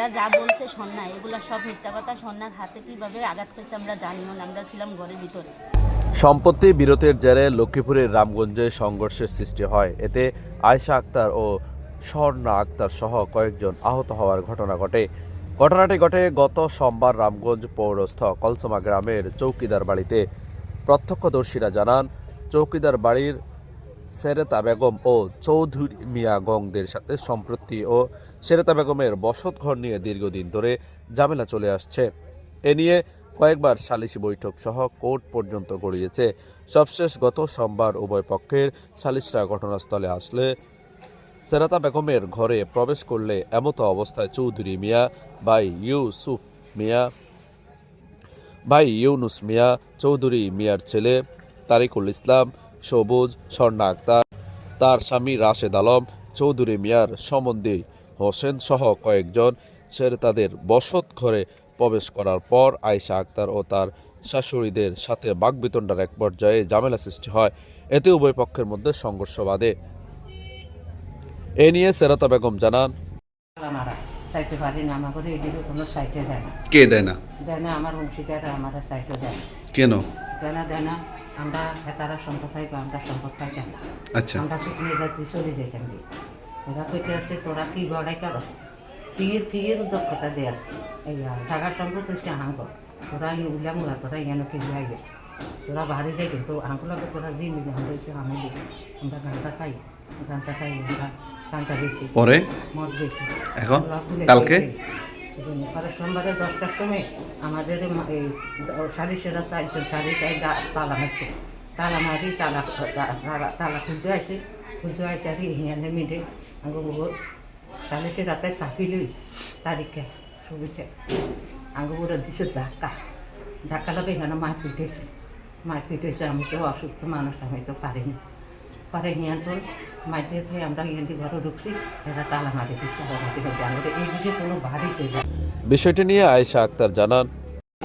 এরা যা বলছে সন্না, এগুলো সব মিথ্যা কথা। সন্ন্যার হাতে কীভাবে আঘাত করেছে আমরা জানিও না, আমরা ছিলাম ঘরের ভিতরে। সম্পত্তি বিরতির জেরে লক্ষ্মীপুরের রামগঞ্জে সংঘর্ষের সৃষ্টি হয়। এতে আয়শা আক্তার ও স্বর্ণা আক্তার সহ কয়েকজন আহত হওয়ার ঘটনা ঘটে। ঘটনাটি ঘটে গত সোমবার রামগঞ্জ পৌরস্থ কলসমা গ্রামের চৌকিদার বাড়িতে। প্রত্যক্ষদর্শীরা জানান, চৌকিদার বাড়ির সেরেতা বেগম ও চৌধুরী মিয়া গংদের সাথে সম্প্রতি ও সেরেতা বেগমের বসতঘর নিয়ে দীর্ঘদিন ধরে ঝামেলা চলে আসছে। এ নিয়ে কয়েকবার সালিশি বৈঠক সহ কোর্ট পর্যন্ত গড়িয়েছে। সবশেষ গত সোমবার উভয় পক্ষের সালিশরা ঘটনাস্থলে আসলে সেরাতা বেগমের ঘরে প্রবেশ করলে এমতো অবস্থায় চৌধুরী মিয়া, ভাই ইউসুফ মিয়া, ভাই ইউনুস মিয়া, চৌধুরী মিয়ার ছেলে তারিকুল ইসলাম সবুজ স্বর্ণা আক্তার তার স্বামী রাশেদ আলম চৌধুরী মিয়ার সম্বন্ধী হোসেন সহ কয়েকজন সেরে তাদের বসত ঘরে প্রবেশ করার পর আয়েশা আক্তার ও তার শাশুড়িদের সাথে বাগবিতণ্ডার এক পর্যায়ে ঝামেলা সৃষ্টি হয়। এতে উভয় পক্ষের মধ্যে সংঘর্ষ বাধে। এ নিয়ে সেরাতা বেগম জানান চাইতে পারি না আমাকে এদিকে কোনো সাইটে দেয় না। কে দেয় না? দেয় না আমার অংশীদার আমার সাইটে দেয় না। কেন? দেয় না দেয় না। আমরা তারা সম্পদ পাইবো আমরা সম্পদ পাইতাম না আচ্ছা। আমরা শুকনো যাচ্ছি চলে যেতাম ওরা কইতে আসছে তোরা কি গড়াই কর? কিয়ের কিয়ের দক্ষতা দিয়ে আসছে এই জায়গার সম্পদ হচ্ছে হাঙ্গ তোরা এই উল্লাম উলা তোরা এখানে কি যাই গেছে তোরা বাড়ি যাই কিন্তু হাঙ্গুলাকে তোরা দিয়ে মিলে আমরা এসে আমি আমরা গানটা খাই গানটা খাই আমরা গানটা বেশি। পরে? মদ বেশি। এখন? কালকে। পরে সোমবারে দশটার সময় আমাদের এই সালিশেরা চারজন সালিশ এই দা- তালা মারছে। তালা মারি, তালা তালা- খুলতে আসে খুলতে আসে আর হিয়ানে মিলে আঙ্গো বহুত সালিশের রাতে চাপিলি তারিখে ছবিতে আঙ্গো বুড়ো দিছে ধাক্কা। ধাক্কা লাগে এখানে মার পিটেছে মার পিটেছে আমি তো অসুস্থ মানুষ, আমি তো পারিনি। পরে হিয়ান্তন মাইতে থেকে আমরা হিয়ান্তি ঘরে ঢুকছি। এরা তালা মারি দিচ্ছে আমাদের আমাদের এইদিকে কোনো বাড়ি ছিল না। বিষয়টি নিয়ে আয়েশা আক্তার জানান।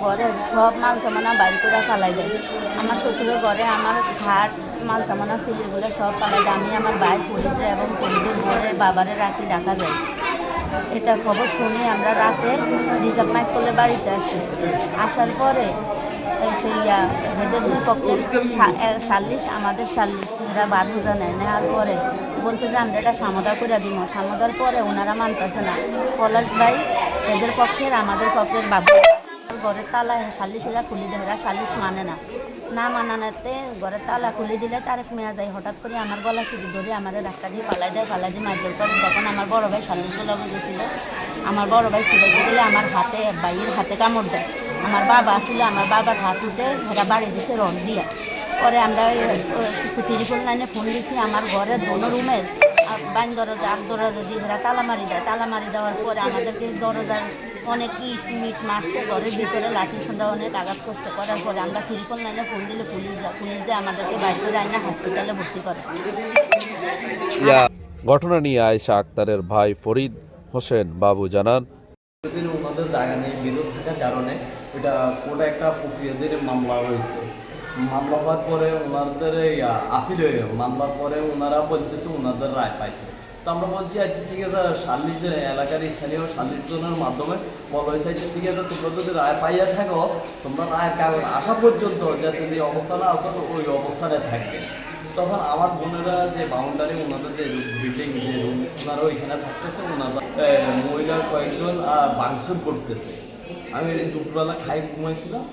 ঘরে সব মাল সামানা বাড়ি করে ফালাই দেয় আমার শ্বশুরের ঘরে আমার ঘাট মাল সামানা ছিল এগুলো সব ফালাই দেয় আমি আমার ভাই পরিদের এবং পরিদের ঘরে বাবারে রাখি ডাকা যায়। এটা খবর শুনে আমরা রাতে রিজার্ভ মাইক করলে বাড়িতে আসি। আসার পরে এই সেই আহ, এদের দুই পক্ষের সাল্লিশ আমাদের সাল্লিশ এরা বার বোঝা নেয় নেওয়ার পরে বলছে যে আমরা এটা সামদা করে দিব সামদার পরে ওনারা মানতেছে না। পলাশ ভাই এদের পক্ষের আমাদের পক্ষের বাবু ঘরের তালা সাল্লিশেরা খুলি দেয় এরা সাল্লিশ মানে না। না মানানাতে ঘরের তালা খুলে দিলে তারেক মেয়া যায়। হঠাৎ করে আমার গলা চুরি ধরে আমার ধাক্কা দিয়ে পালাই দেয় পালাই দিয়ে মাইকেল করে। তখন আমার বড় ভাই সাল্লিশ গলা বুঝেছিল। আমার বড় ভাই ছিল দিলে আমার হাতে বাইয়ের হাতে কামড় দেয়। আমার বাবা আসলে, আমার বাবার হাত উঠে এরা বাড়ি দিছে রং দিয়ে। পরে আমরা টেলিফোন লাইনে ফোন দিছি, আমার ঘরের দোনো রুমের বাইন দরজা আগ দরজা দিয়ে এরা তালা মারি দেয়। তালা মারি দেওয়ার পরে আমাদেরকে দরজার অনেক ইট, মিট মারছে, ঘরের ভিতরে লাঠি সোঁড়া অনেক আঘাত করছে। করার পরে আমরা টেলিফোন লাইনে ফোন দিলে পুলিশ যায় পুলিশ যায় আমাদেরকে বাইর করে হসপিটালে ভর্তি করে। ঘটনা নিয়ে আয়েশা আক্তারের ভাই ফরিদ হোসেন বাবু জানান দিন ওনাদের জায়গা নেই, বিরোধ থাকার কারণে এটা কোর্টে একটা প্রক্রিয়াদের মামলা হয়েছে। মামলা হওয়ার পরে ওনাদের আপিল হয়ে মামলার পরে ওনারা বলতেছে ওনাদের রায় পাইছে। তো আমরা বলছি আচ্ছা ঠিক আছে শালির এলাকার স্থানীয় শালির মাধ্যমে বলা হয়েছে আচ্ছা ঠিক আছে, তোমরা যদি রায় পাইয়া থাকো, তোমরা রায়ের কাগজ আসা পর্যন্ত যাতে যে অবস্থানে আসো ওই অবস্থানে থাকবে। তখন আমার বোনেরা যে বাউন্ডারি, ওনাদের যে বিল্ডিং যে রুম ওনারা ওইখানে থাকতেছে, ওনারা মহিলা কয়েকজন বাংসুর করতেছে। আমি দুপুরবেলা খাই, ঘুমাইছিলাম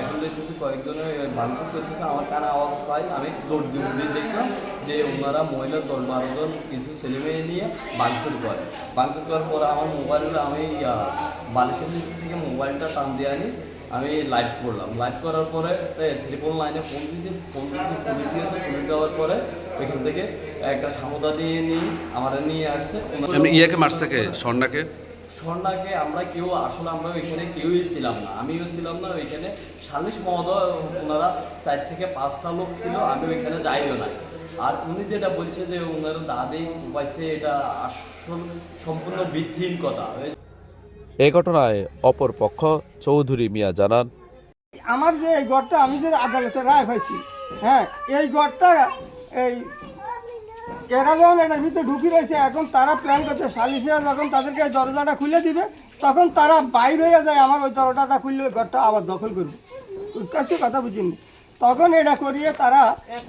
এখন দেখতেছি কয়েকজনে বাংসুর করতেছে। আমার কানে আওয়াজ পাই, আমি দৌড় দিয়ে দিয়ে দেখলাম যে ওনারা মহিলা দশ বারো জন কিছু ছেলে মেয়ে নিয়ে বাংসুর করে। বাংসুর করার পরে আমার মোবাইলটা আমি বালিশের থেকে মোবাইলটা টান দিয়ে আনি। আমি লাইভ করলাম। লাইভ করার পরে ত্রিপল লাইনে ফোন দিয়েছি ফোন দিয়েছি পুলিশ দিয়েছে পুলিশ যাওয়ার পরে ওইখান থেকে একটা সামুদা দিয়ে নিয়ে আমার নিয়ে আসছে। ওনারা- ইয়াকে মারছে কে? স্বর্ণাকে? স্বর্ণাকে আমরা কেউ আসলে আমরা ওইখানে কেউই ছিলাম না। আমিও ছিলাম না ওইখানে। সালিশ মহোদয় ওনারা চার থেকে পাঁচটা লোক ছিল আমি ওইখানে যাইও না আর উনি যেটা বলছে যে ওনারা দাদি পাইছে এটা আসল সম্পূর্ণ ভিত্তিহীন কথা। এ ঘটনায় অপর পক্ষ চৌধুরী মিয়া জানান, আমার যে এই গড়টা আমি যে আদালতে রায় পাইছি হ্যাঁ এই গড়টা এই এরা যখন এটার ভিতরে ঢুকি রয়েছে, এখন তারা প্ল্যান করছে, সালিশিরা যখন তাদেরকে এই দরজাটা খুলে দিবে, তখন তারা বাইর হয়ে যায়, আমার ওই দরজাটা খুললে ওই ঘরটা আবার দখল করবে। কাছে কথা বুঝিনি। তখন এটা করিয়ে তারা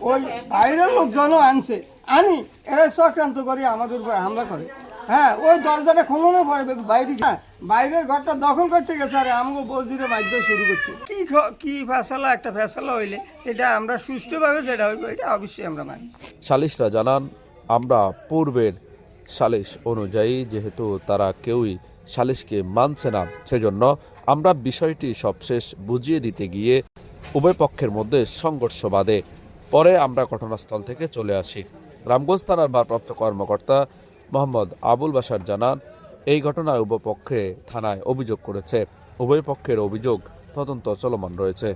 ওই বাইরের লোকজনও আনছে। আনি, এরা চক্রান্ত করে আমাদের উপরে হামলা করে। হ্যাঁ ওই দরজাটা খোলানোর পরে বাইরে হ্যাঁ বাইরের ঘরটা দখল করতে গেছে আর আমাকে বলজিরে বাধ্য শুরু করছে। কি কি ফেসলা একটা ফেসলা হইলে এটা আমরা সুষ্ঠুভাবে যেটা হইব এটা অবশ্যই আমরা মানি। সালিশরা জানান আমরা পূর্বের সালিশ অনুযায়ী যেহেতু তারা কেউই সালিশকে মানছে না সেজন্য আমরা বিষয়টি সবশেষ বুঝিয়ে দিতে গিয়ে উভয় পক্ষের মধ্যে সংঘর্ষ বাধে। পরে আমরা ঘটনাস্থল থেকে চলে আসি। রামগঞ্জ থানার ভারপ্রাপ্ত কর্মকর্তা মোহাম্মদ আবুল বাসার জানান, এই ঘটনায় উভয় পক্ষে থানায় অভিযোগ করেছে। উভয় পক্ষের অভিযোগ তদন্ত চলমান রয়েছে।